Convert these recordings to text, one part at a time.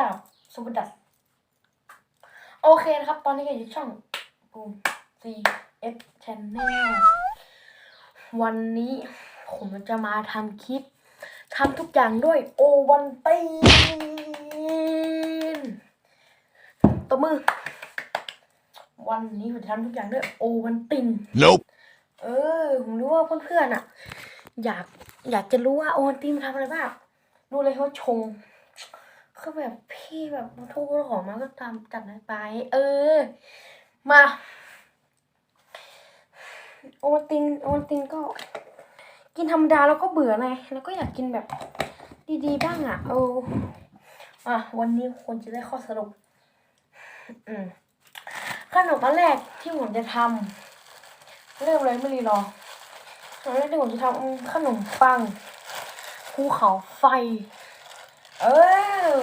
ราบสวัสดีโอเคนะครับ ตอนนี้ก็อยู่ช่องบูม C F Channel วันนี้ผมจะมาทำคลิปทำทุกอย่างด้วยโอวันตีนตบมือ วันนี้ผมจะทำทุกอย่างด้วยโอวันติน Nope. เออ ผมรู้ว่าเพื่อนๆอะ อยากอยากจะรู้ว่าโอวันตินมันทำอะไรบ้างดูเลยเขาชง คือแบบพี่แบบมาทุกของมาก็ตามจัดให้ไป เออ มาโอตินโอตินก็ กินธรรมดาแล้วก็เบื่อไงแล้วก็อยากกินแบบ ดีๆบ้างอะ เอออะวันนี้ควรจะได้ข้อสรุป อืมขนมอันแรกที่ผมจะทำเริ่มเลยไม่รีรอขนมแรกที่ผมจะทำขนมปังภูเขาไฟ เออ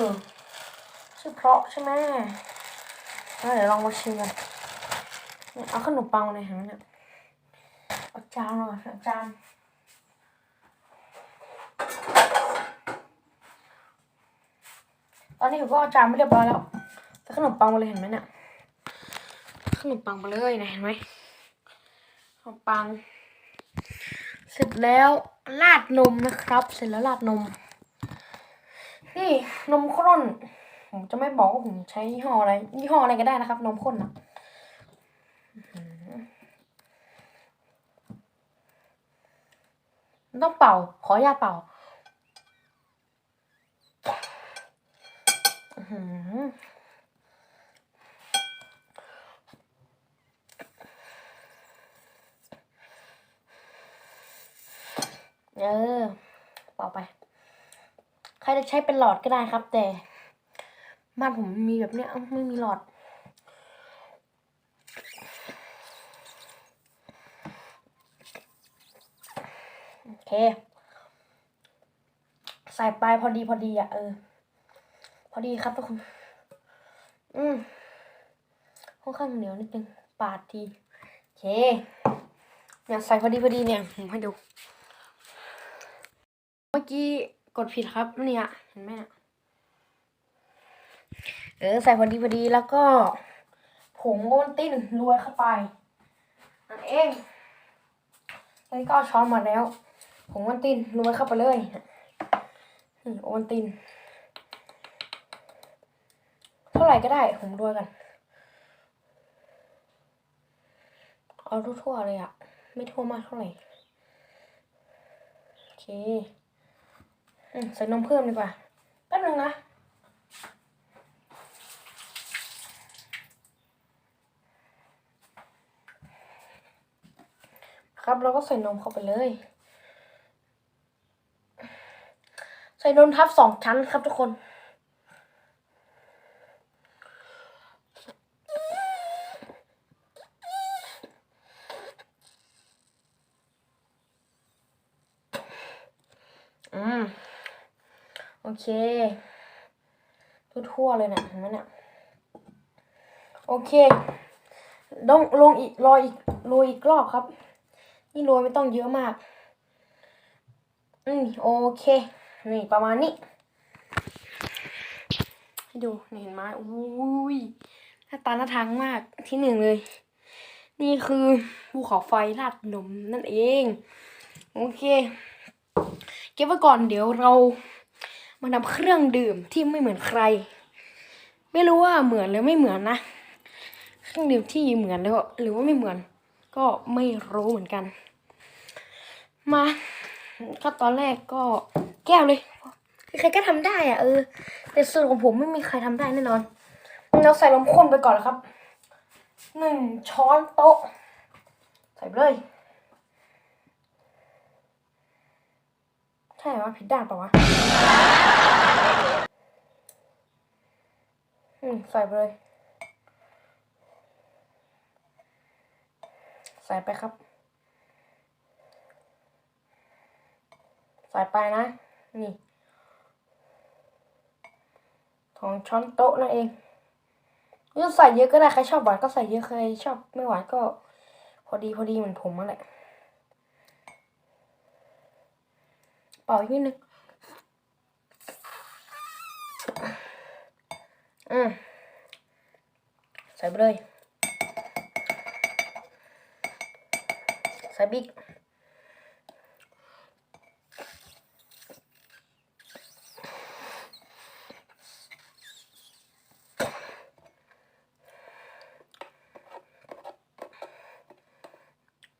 ชื่อเพราะใช่ไหมเดี๋ยวลองมาชิมกันเนี่ยเอาขนมปังมาเลยเห็นไหมเนี่ยเอาจานมาก่อนเอาจานตอนนี้ผมก็เอาจานไม่เรียบร้อยแล้วใส่ขนมปังมาเลยเห็นไหมเนี่ยขนมปังไปเลยนะเห็นไหมขนมปัง เสร็จแล้วราดนมนะครับ เสร็จแล้วราดนม นี่นมข้นผมจะไม่บอกว่าผมใช้ยี่ห้ออะไรยี่ห้ออะไรก็ได้นะครับ นมข้นนะต้องเป่า ขออย่าตเป่าอื้อหือ เออเป่าไป ใคร จะใช้เป็นหลอดก็ได้ครับ แต่บ้านผมมีแบบเนี้ยไม่มีหลอด โอเค ใส่ไปพอดีพอดีอะเออ พอดีครับทุกคน อืมค่อนข้างเหนียวนิดนึงปาดทีโอเคเนี่ยใส่พอดีพอดีเนี่ยผมให้ดู เมื่อกี้ กดผิดครับเนี่ยเห็นไหมเนี่ยเออใส่พอดีพอดีแล้วก็ผงโอนติ้นรวยเข้าไปนั่นเองแล้วก็ช้อนมาแล้วผงโอนติ้นรวยเข้าไปเลยโอนติ้นเท่าไหร่ก็ได้ผมรวยกันเอาทั่วๆเลยอะไม่ทั่วมากเท่าไหร่โอเค ใส่นมเพิ่มดีกว่า แป๊บนึงนะ ครับเราก็ใส่นมเข้าไปเลย ใส่นมทับสองชั้นครับทุกคน เค ทั่วๆเลยนะเห็นไหมเนี่ยโอเคต้องลงอีกรออีกโรยอีกรอบครับ นี่โรยไม่ต้องเยอะมาก อืมโอเค นี่ประมาณนี้ ให้ดูนี่เห็นไหมอุ้ยหน้าตาน่าทานมากที่หนึ่งเลย นี่คือภูเขาไฟราดนมนั่นเอง โอเค เก็บไว้ก่อนเดี๋ยวเรา มาทำเครื่องดื่มที่ไม่เหมือนใคร ไม่รู้ว่าเหมือนหรือไม่เหมือนนะ เครื่องดื่มที่เหมือนแล้วหรือว่าไม่เหมือน ก็ไม่รู้เหมือนกัน มาก็ตอนแรกก็แก้วเลยใครก็ทำได้อะเออ แต่ส่วนของผมไม่มีใครทำได้แน่นอน เราใส่นมข้นไปก่อนครับหนึ่งช้อนโต๊ะ ใส่ไปเลย ใช่ว่าผิดด้านปล่าวะ อืมใส่ไปเลย ใส่ไปครับ ใส่ไปนะ นี่ของช้อนโต๊ะนั่นเองจะใส่เยอะก็ได้ ใครชอบหวานก็ใส่เยอะใครชอบไม่หวานก็ พอดีพอดีเหมือนผมนั่นแหละเป่าอีกนิดนึง อืมใส่ไปเลย ใส่บิ๊ก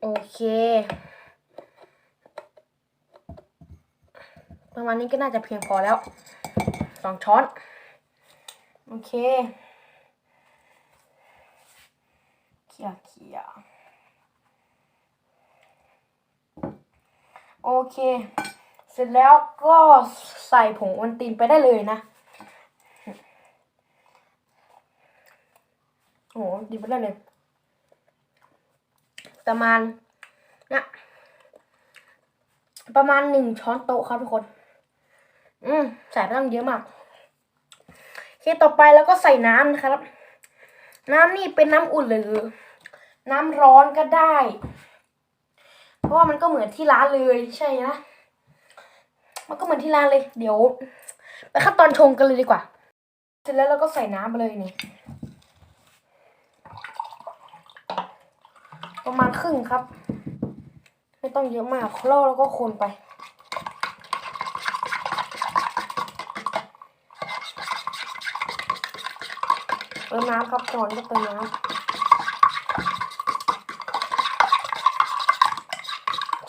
โอเค ประมาณนี้ก็น่าจะเพียงพอแล้วสองช้อน โอเค เขี่ยเขี่ยโอเค เสร็จแล้วก็ใส่ผงอวันตินไปได้เลยนะ โอ้โหดีไปได้เลย ประมาณนี่ยประมาณหนึ่งช้อนโต๊ะครับทุกคน อืมใส่ไปตั้งเยอะมาก เคต่อไปแล้วก็ใส่น้ำนะครับ น้ำนี่เป็นน้ำอุ่นหรือน้ำร้อนก็ได้ เพราะว่ามันก็เหมือนที่ร้านเลยใช่นะมันก็เหมือนที่ร้านเลย เดี๋ยวไปขั้นตอนชงกันเลยดีกว่า เสร็จแล้วเราก็ใส่น้ำไปเลยนี่ประมาณครึ่งครับ ไม่ต้องเยอะมากแล้วก็คนไป ติมน้ำครับก่อนก็เติมน้ำ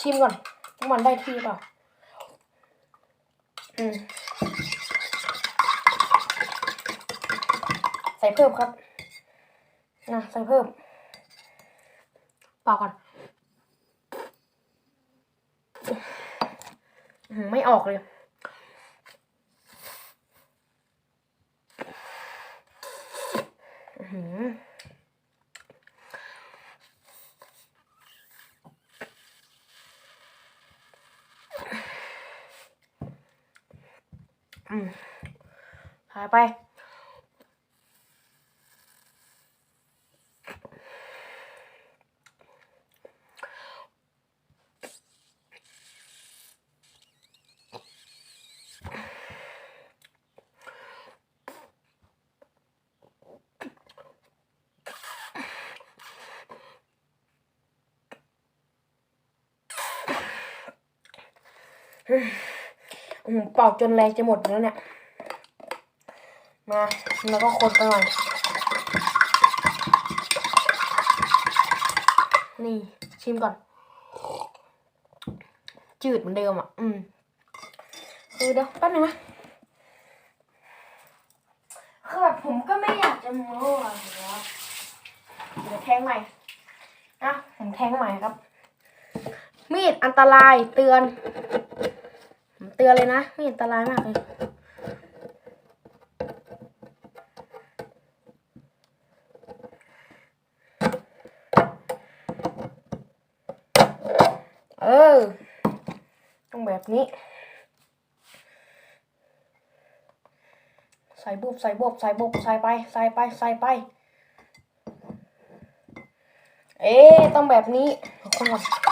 ชิมก่อนว่ามันได้ที่เปล่าอืมใส่เพิ่มครับนะใส่เพิ่มปล่าก่อนหือไม่ออกเลย อื้อ หืออืมหายไป อืมเป่าจนแรงจะหมดแล้วเนี่ย มาแล้วก็คนไปหน่อยนี่ชิมก่อน จืดเหมือนเดิมอะ อืมคือเดี๋ยวแป๊บนึงนะคือแบบผมก็ไม่อยากจะโม้อะเดี๋ยวแทงใหม่อะผมแทงใหม่ครับ มีดอันตรายเตือน เตือนเลยนะ ไมีดอันตรายมากเลยเออ ต้องแบบนี้ ใส่บุบใส่บุบใส่บุบใส่ไป ใส่ไป ใส่ไป เอ๊ต้องแบบนี้คนก่อน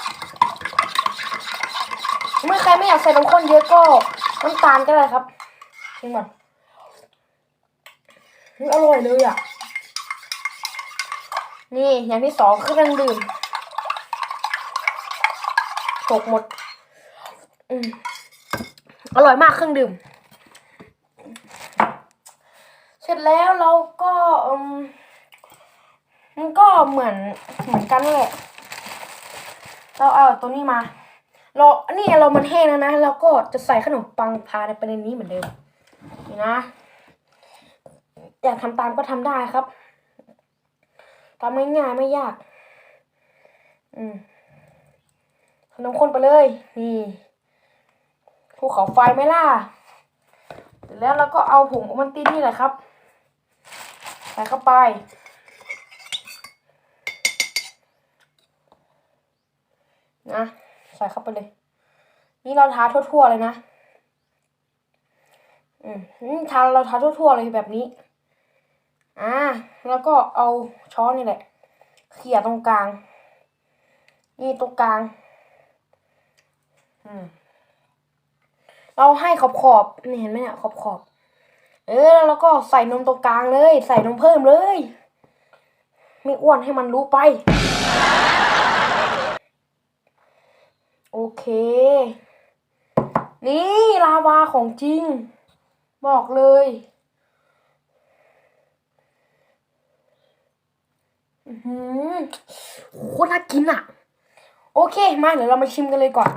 เมื่อใครไม่อยากใส่น้ำข้นเยอะก็น้ำตาลก็ได้ครับชิมก่อนอร่อยเลยอะ นี่อย่างที่สองเครื่องดื่มหกหมดอืมอร่อยมากเครื่องดื่ม เสร็จแล้วเราก็อมันก็เหมือนเหมือนกันนั่นแหละเราเอาตัวนี้มา เรานนี้เรามันแห้งแล้วนะเราก็จะใส่ขนมปังพาในประเด็นนี้เหมือนเดิมนี่นะ อยากทำตามก็ทำได้ครับทำง่ายๆไม่ยาก อืมขนมข้นไปเลย นี่ภูเขาไฟไหมล่ะเสร็จแล้วเราก็เอาผงโอมันตินี่แหละครับ ใส่เข้าไป นะ ส่เข้าไปเลย นี่เราทาทั่วๆเลยนะ อืมทาเราทาทั่วๆเลยแบบนี้ อ่า แล้วก็เอาช้อนนี่แหละ เขี่ยตรงกลาง นี่ตรงกลาง อืมเราให้ขอบขอบนี่เห็นไหมเนี่ยขอบขอบ เออ แล้วก็ใส่นมตรงกลางเลย ใส่นมเพิ่มเลย ไม่อ้วนให้มันรู้ไป เค นี่ลาวาของจริง บอกเลยอือหือโคตรน่ากินอะ โอเค มาเดี๋ยวเรามาชิมกันเลยก่อน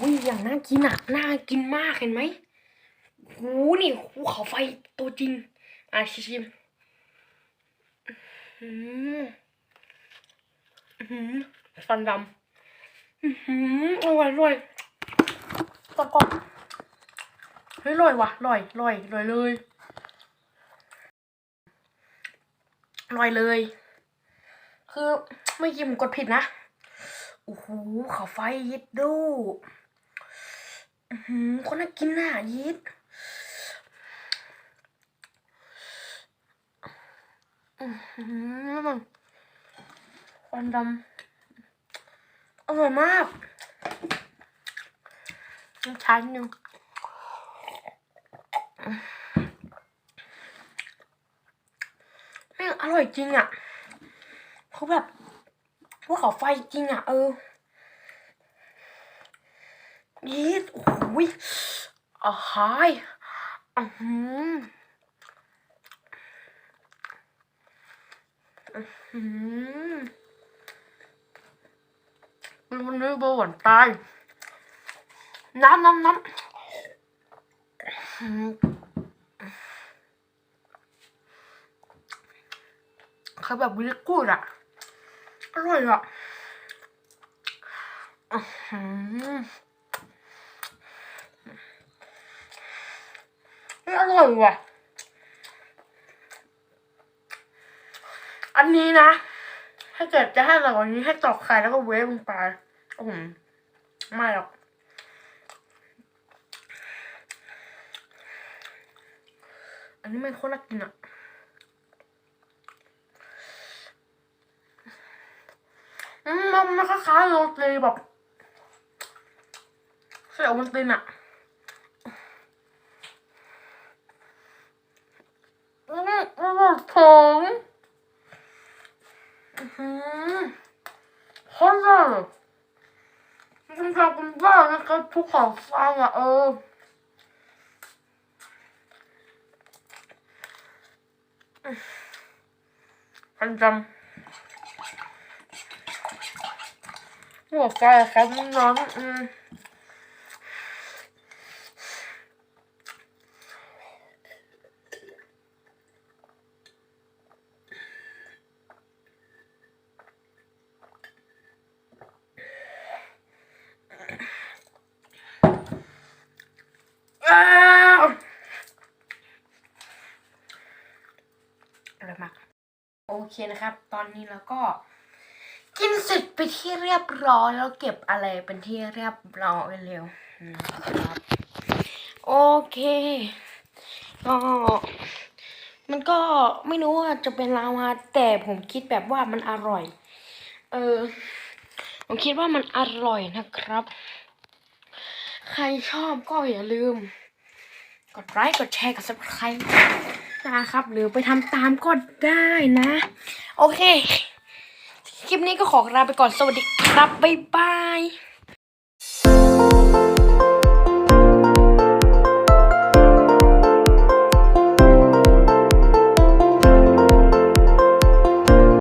วิอย่างน่ากินอะ น่ากินมากเห็นไหมหูนี่ภูเขาไฟตัวจริง อะชิมอืมอื้อหือฟันดำ อือหืออร่อยอร่อยตะกอนเฮ้ยอร่อยว่ะอร่อยอร่อยอร่อยเลยอร่อยเลย คือไม่กินผมกดผิดนะโอ้โหเขาไฟยิดดูอือหือคนน่ากินน่ะยิดอือหือควันดำ อร่อยมากน้ำชานิดนึงแม่งอร่อยจริงอะคือแบบภูเขาไฟจริงอะ เออยีดโอ้ยอาหายอือหืออื้ มันมันนึกเบหวานตาย น้ำน้ำน้ำอื้อหือคือแบบวิลกูดอะ อร่อยอะอืมอร่อยว่ะ อันนี้นะ ถ้าเกิดจะให้เราอันนี้ให้ตอกไข่แล้วก็เวฟลงไปโอ้โหไม่หรอกอันนี้มันโคตรน่ากินอะอืมมันมันคล้ายๆโรตีแบบใส่โอวัลตินอะ อืมอร่อยผมอือหือโคตรอร่อยคุณทำคุณบ้า นะครับภูเขาไฟอะเออพันจำหัวไฟครับน้องอืม อร่อยมากโอเคนะครับ ตอนนี้เราก็ กินเสร็จไปที่เรียบร้อยแล้วเก็บอะไรเป็นที่เรียบร้อยเร็วนะครับ โอเคก็มันก็ไม่รู้ว่าจะเป็นลาวาแต่ผมคิดแบบว่ามันอร่อย เออ ผมคิดว่ามันอร่อยนะครับ ใครชอบก็อย่าลืม กดไลค์กดแชร์กด subscribe นะครับ หรือไปทำตามก็ได้นะ โอเค คลิปนี้ก็ขอลาไปก่อนสวัสดีครับ บ๊ายบาย